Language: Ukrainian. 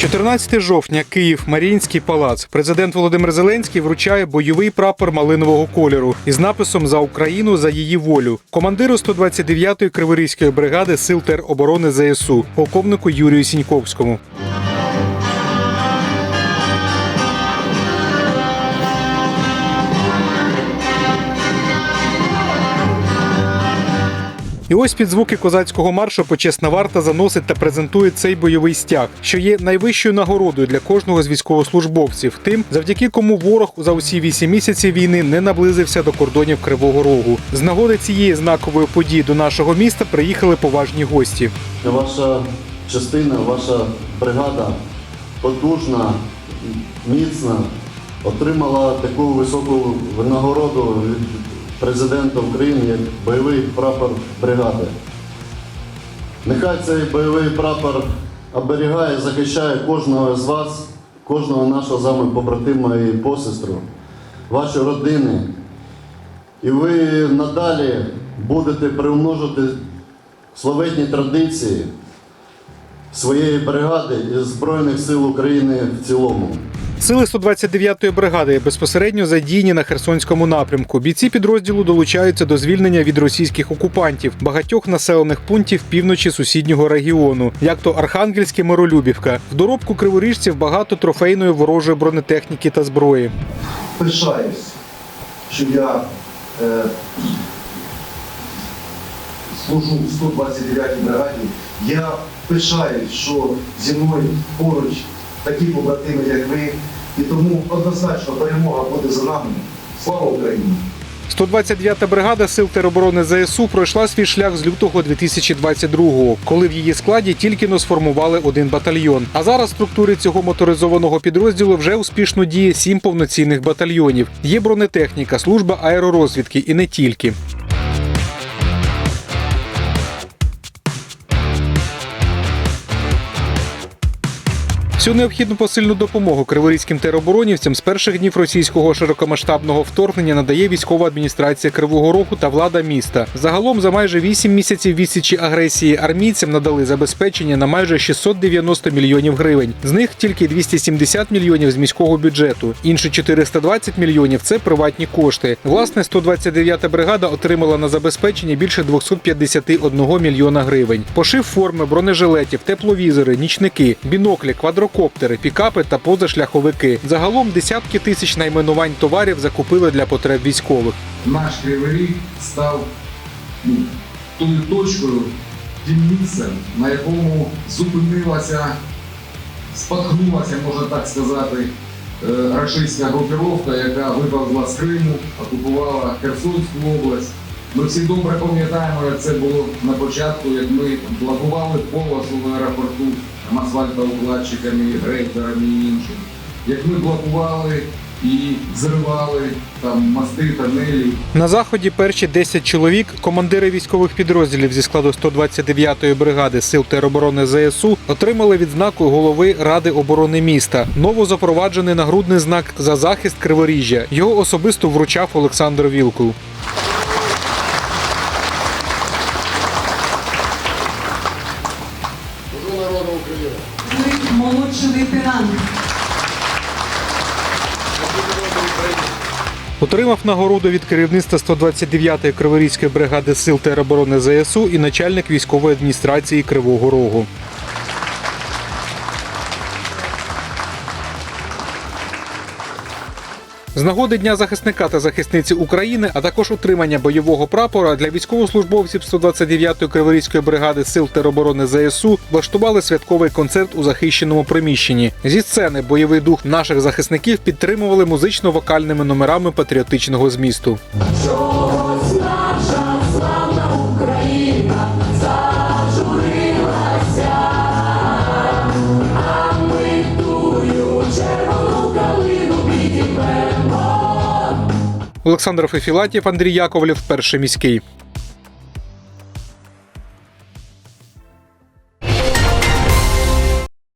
14 жовтня, Київ, Маріїнський палац. Президент Володимир Зеленський вручає бойовий прапор малинового кольору із написом за Україну за її волю. Командиру 129-ї Криворізької бригади сил тероборони ЗСУ, полковнику Юрію Сіньковському. І ось під звуки козацького маршу почесна варта заносить та презентує цей бойовий стяг, що є найвищою нагородою для кожного з військовослужбовців, тим, завдяки кому ворог за усі вісім місяців війни не наблизився до кордонів Кривого Рогу. З нагоди цієї знакової події до нашого міста приїхали поважні гості. Ваша частина, ваша бригада потужна, міцна, отримала таку високу винагороду від президента України як бойовий прапор бригади. Нехай цей бойовий прапор оберігає, захищає кожного з вас, кожного нашого з вами побратима і посестру, ваші родини. І ви надалі будете приумножити славетні традиції своєї бригади і Збройних сил України в цілому. Сили 129-ї бригади безпосередньо задіяні на Херсонському напрямку. Бійці підрозділу долучаються до звільнення від російських окупантів багатьох населених пунктів півночі сусіднього регіону, як то Архангельське Миролюбівка. В доробку криворіжців багато трофейної ворожої бронетехніки та зброї. пишаюсь, що я е, служу в 129-й бригаді. Я пишаюсь, що зі мною поруч такі побратими, як ви, і тому однозначно перемога буде за нами. Слава Україні! 129-та бригада сил тероборони ЗСУ пройшла свій шлях з лютого 2022-го, коли в її складі тільки но сформували один батальйон. А зараз в структурі цього моторизованого підрозділу вже успішно діє сім повноцінних батальйонів. Є бронетехніка, служба аеророзвідки і не тільки. Всю необхідну посильну допомогу криворізьким тероборонівцям з перших днів російського широкомасштабного вторгнення надає військова адміністрація Кривого Рогу та влада міста. Загалом за майже 8 місяців відсічі агресії армійцям надали забезпечення на майже 690 мільйонів гривень. З них тільки 270 мільйонів з міського бюджету. Інші 420 мільйонів це приватні кошти. Власне, 129-та бригада отримала на забезпечення більше 251 мільйона гривень. Пошив форми, бронежилетів, тепловізори, нічники, біноклі, квадрокоптери, пікапи та позашляховики. Загалом десятки тисяч найменувань товарів закупили для потреб військових. наш Кривий Ріг став ну, тою точкою, тим місцем, на якому зупинилася, споткнулася, можна так сказати, е, рашистська групіровка, яка виповзла з Криму, окупувала Херсонську область. Ми всі добре пам'ятаємо, як це було на початку, як ми блокували полосу в аеропорту асфальтоукладчиками, грейдерами і іншим. Як ми блокували і зривали там мости, тоннелі, На заході перші 10 чоловік, командири військових підрозділів зі складу 129-ї бригади сил тероборони ЗСУ, отримали відзнаку голови Ради оборони міста. Новозапроваджений нагрудний знак за захист Криворіжжя. Його особисто вручав Олександр Вілкул. Молодший. Отримав нагороду від керівництва 129-ї Криворізької бригади сил тероборони ЗСУ і начальник військової адміністрації Кривого Рогу. З нагоди Дня захисника та захисниці України, а також отримання бойового прапора для військовослужбовців 129-ї Криворізької бригади сил тероборони ЗСУ влаштували святковий концерт у захищеному приміщенні. Зі сцени бойовий дух наших захисників підтримували музично-вокальними номерами патріотичного змісту. Олександр Фефілатів, Андрій Яковлів, перший міський.